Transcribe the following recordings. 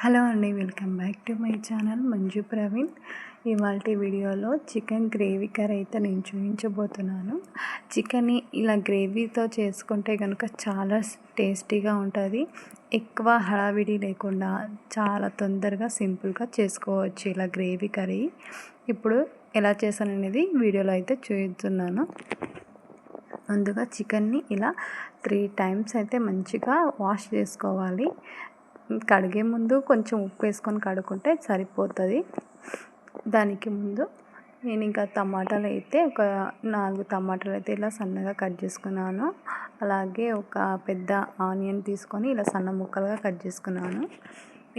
Hello అండి welcome back to my channel Manju Praveen. ఇవాళ వీడియోలో చికెన్ గ్రేవీ కర్రీ అయితే నేను చూపించబోతున్నాను. చికెన్ని ఇలా గ్రేవీతో చేసుకుంటే కనుక చాలా టేస్టీగా ఉంటుంది. ఎక్కువ హడావిడి లేకుండా చాలా తొందరగా సింపుల్గా చేసుకోవచ్చు ఇలా గ్రేవీ కర్రీ. ఇప్పుడు ఎలా చేశాననేది వీడియోలో అయితే చూపిస్తున్నాను. ముందుగా చికెన్ని ఇలా త్రీ టైమ్స్ అయితే మంచిగా వాష్ చేసుకోవాలి. కడిగే ముందు కొంచెం ఉప్పు వేసుకొని కడుక్కుంటే సరిపోతుంది. దానికి ముందు నేను ఇంకా టమాటాలు అయితే ఒక నాలుగు టమాటాలు అయితే ఇలా సన్నగా కట్ చేసుకున్నాను. అలాగే ఒక పెద్ద ఆనియన్ తీసుకొని ఇలా సన్న ముక్కలుగా కట్ చేసుకున్నాను.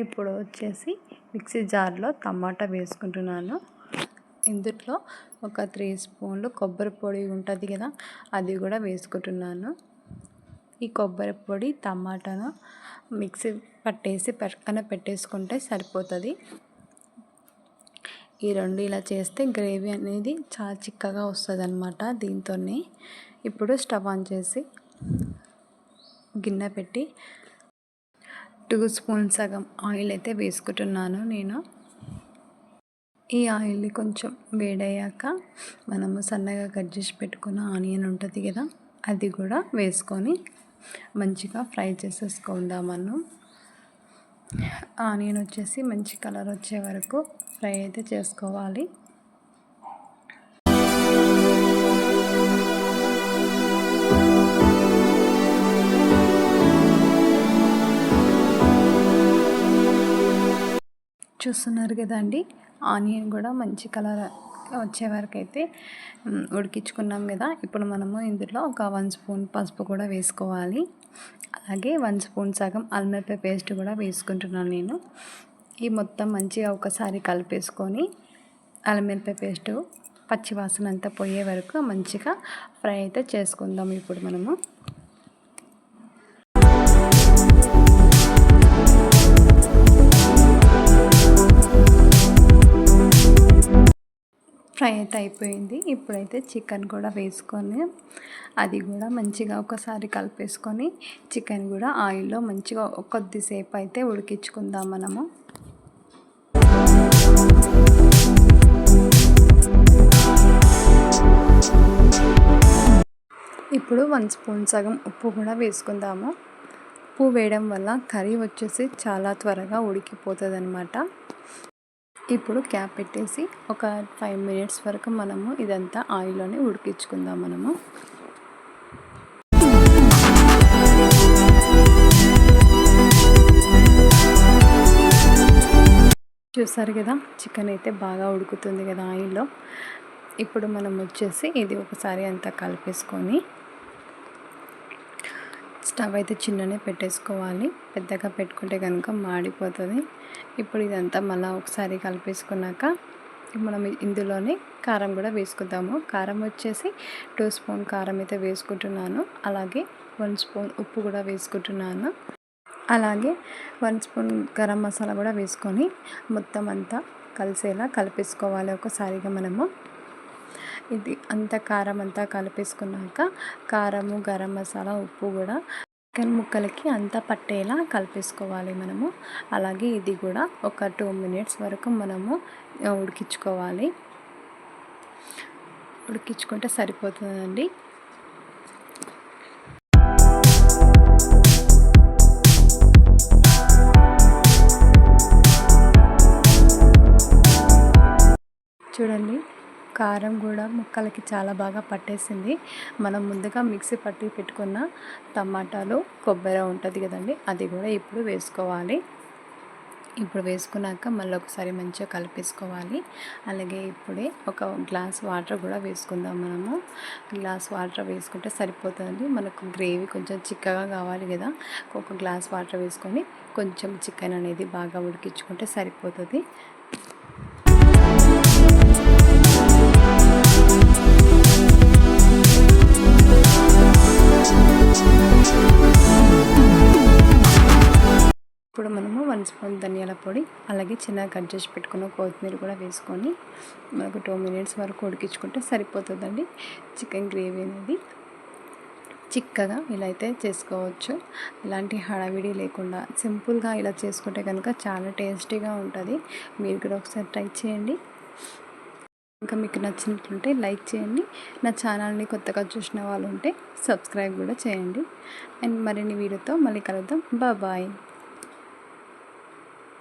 ఇప్పుడు వచ్చేసి మిక్సీ జార్లో టమాటా వేసుకుంటున్నాను. ఇందులో ఒక త్రీ స్పూన్లు కొబ్బరి పొడి ఉంటుంది కదా అది కూడా వేసుకుంటున్నాను. ఈ కొబ్బరి పొడి టమాటాను మిక్సీ పట్టేసి పక్కన పెట్టేసుకుంటే సరిపోతుంది. ఈ రెండు ఇలా చేస్తే గ్రేవీ అనేది చాలా చిక్కగా వస్తుంది అనమాట దీంతో ఇప్పుడు స్టవ్ ఆన్ చేసి గిన్నె పెట్టి టూ స్పూన్ సగం ఆయిల్ అయితే వేసుకుంటున్నాను నేను. ఈ ఆయిల్ని కొంచెం వేడయ్యాక మనము సన్నగా కట్ చేసి పెట్టుకున్న ఆనియన్ ఉంటుంది కదా అది కూడా వేసుకొని మంచిగా ఫ్రై చేసేసుకుందామను. ఆనియన్ వచ్చేసి మంచి కలర్ వచ్చే వరకు ఫ్రై అయితే చేసుకోవాలి. చూస్తున్నారు కదండి ఆనియన్ కూడా మంచి కలర్ వచ్చే వరకు అయితే ఉడికించుకున్నాం కదా. ఇప్పుడు మనము ఇందులో ఒక వన్ స్పూన్ పసుపు కూడా వేసుకోవాలి. అలాగే వన్ స్పూన్ సగం అల్మిరపకాయ పేస్ట్ కూడా వేసుకుంటున్నాను నేను. ఈ మొత్తం మంచిగా ఒకసారి కలిపేసుకొని అల్మిరపకాయ పేస్టు పచ్చివాసన అంతా పోయే వరకు మంచిగా ఫ్రై అయితే చేసుకుందాం ఇప్పుడు మనము. ఫ్రై అయితే అయిపోయింది. ఇప్పుడైతే చికెన్ కూడా వేసుకొని అది కూడా మంచిగా ఒకసారి కలిపేసుకొని చికెన్ కూడా ఆయిల్లో మంచిగా కొద్దిసేపు అయితే ఉడికించుకుందాం మనము. ఇప్పుడు వన్ స్పూన్ సగం ఉప్పు కూడా వేసుకుందాము. ఉప్పు వేయడం వల్ల కర్రీ వచ్చేసి చాలా త్వరగా ఉడికిపోతుంది అనమాట ఇప్పుడు క్యాప్ పెట్టేసి ఒక ఫైవ్ మినిట్స్ వరకు మనము ఇదంతా ఆయిల్లోనే ఉడికించుకుందాం మనము. చూసారు కదా చికెన్ అయితే బాగా ఉడుకుతుంది కదా ఆయిల్లో. ఇప్పుడు మనం వచ్చేసి ఇది ఒకసారి అంతా కలిపేసుకొని స్టవ్ అయితే చిన్ననే పెట్టేసుకోవాలి. పెద్దగా పెట్టుకుంటే కనుక మాడిపోతుంది. ఇప్పుడు ఇదంతా మళ్ళీ ఒకసారి కలిపేసుకున్నాక మనం ఇందులోనే కారం కూడా వేసుకుందాము. కారం వచ్చేసి టూ స్పూన్ కారం అయితే వేసుకుంటున్నాను. అలాగే వన్ స్పూన్ ఉప్పు కూడా వేసుకుంటున్నాను. అలాగే వన్ స్పూన్ గరం మసాలా కూడా వేసుకొని మొత్తం అంతా కలిసేలా కలిపేసుకోవాలి. ఒకసారిగా మనము ఇది అంత కారం అంతా కలిపేసుకున్నాక కారము గరం మసాలా ఉప్పు కూడా చికెన్ ముక్కలకి అంతా పట్టేలా కలిపేసుకోవాలి మనము. అలాగే ఇది కూడా ఒక టూ మినిట్స్ వరకు మనము ఉడికించుకోవాలి. ఉడికించుకుంటే సరిపోతుందండి. కారం కూడా ముక్కలకి చాలా బాగా పట్టేసింది. మనం ముందుగా మిక్సీ పట్టి పెట్టుకున్న టమాటాలు కొబ్బరి ఉంటుంది కదండి అది కూడా ఇప్పుడు వేసుకోవాలి. ఇప్పుడు వేసుకున్నాక మళ్ళీ ఒకసారి మంచిగా కలిపేసుకోవాలి. అలాగే ఇప్పుడే ఒక గ్లాస్ వాటర్ కూడా వేసుకుందాం మనము. గ్లాస్ వాటర్ వేసుకుంటే సరిపోతుంది. మనకు గ్రేవీ కొంచెం చిక్కగా కావాలి కదా ఒక గ్లాస్ వాటర్ వేసుకొని కొంచెం చికెన్ అనేది బాగా ఉడికించుకుంటే సరిపోతుంది. ఇప్పుడు మనము వన్ స్పూన్ ధనియాల పొడి అలాగే చిన్నగా కట్ చేసి పెట్టుకున్న కొత్తిమీర కూడా వేసుకొని మనకు టూ మినిట్స్ వరకు ఉడికించుకుంటే సరిపోతుందండి. చికెన్ గ్రేవీ అనేది చిక్కగా ఇలా అయితే చేసుకోవచ్చు. ఇలాంటి హడావిడి లేకుండా సింపుల్గా ఇలా చేసుకుంటే కనుక చాలా టేస్టీగా ఉంటుంది. మీరు కూడా ఒకసారి ట్రై చేయండి. ఇంకా మీకు నచ్చినట్లుంటే లైక్ చేయండి. నా ఛానల్ని కొత్తగా చూసిన వాళ్ళు ఉంటే సబ్స్క్రైబ్ కూడా చేయండి. అండ్ మరిన్ని వీడియోతో మళ్ళీ కలుద్దాం. బాయ్.